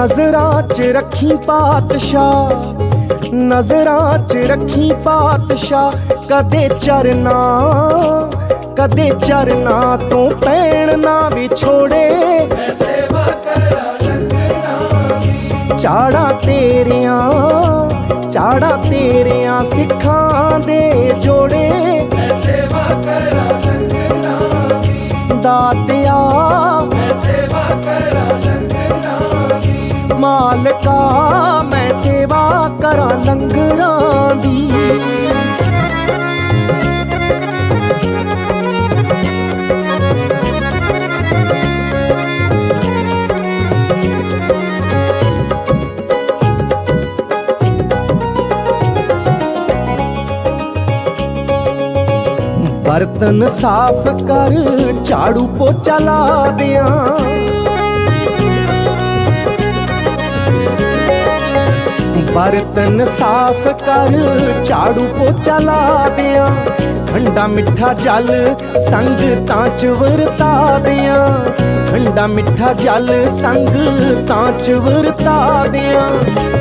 ਨਜ਼ਰਾਂ 'ਚ ਰੱਖੀ ਪਾਤਸ਼ਾਹ, ਨਜ਼ਰਾਂ 'ਚ ਰੱਖੀ ਪਾਤਸ਼ਾਹ, ਕਦੇ ਚਰਨਾ ਕਦੇ ਚਰਨਾ ਤੋਂ ਪੈਣ ਨਾ ਵਿਛੋੜੇ ਚਾੜਾ ਤੇਰੀਆਂ ਚਾੜਾ ਤੇਰੀਆਂ ਸਿੱਖਾਂ ਦੇ ਜੋੜੇ। ਦਾਤਿਆ ਮਾਲਕਾ ਮੈਂ ਸੇਵਾ ਕਰਾਂ ਲੰਗਰਾਂ ਦੀ ਬਰਤਨ ਸਾਫ਼ ਕਰ ਝਾੜੂ ਪੋਚਾ ਲਾ ਦਿਆਂ ਬਰਤਨ ਸਾਫ਼ ਕਰ, ਝਾੜੂ ਪੋਚਾ ਲਾ ਦਿਆਂ। ਠੰਡਾ ਮਿੱਠਾ ਜਲ ਸੰਗਤਾਂ ਚ ਵਰਤਾ ਦਿਆਂ। ਠੰਡਾ ਮਿੱਠਾ ਜਲ ਸੰਗ ਤਾਂ ਚ ਵਰਤਾ ਦਿਆਂ।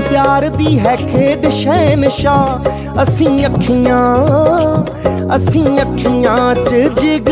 ਪਿਆਰ ਦੀ ਹੈ ਖੇਡ ਸ਼ਹਿਨਸ਼ਾਹ, ਅਸੀਂ ਅੱਖੀਆਂ ਅਸੀਂ ਅੱਖੀਆਂ ਚ ਜਿਗ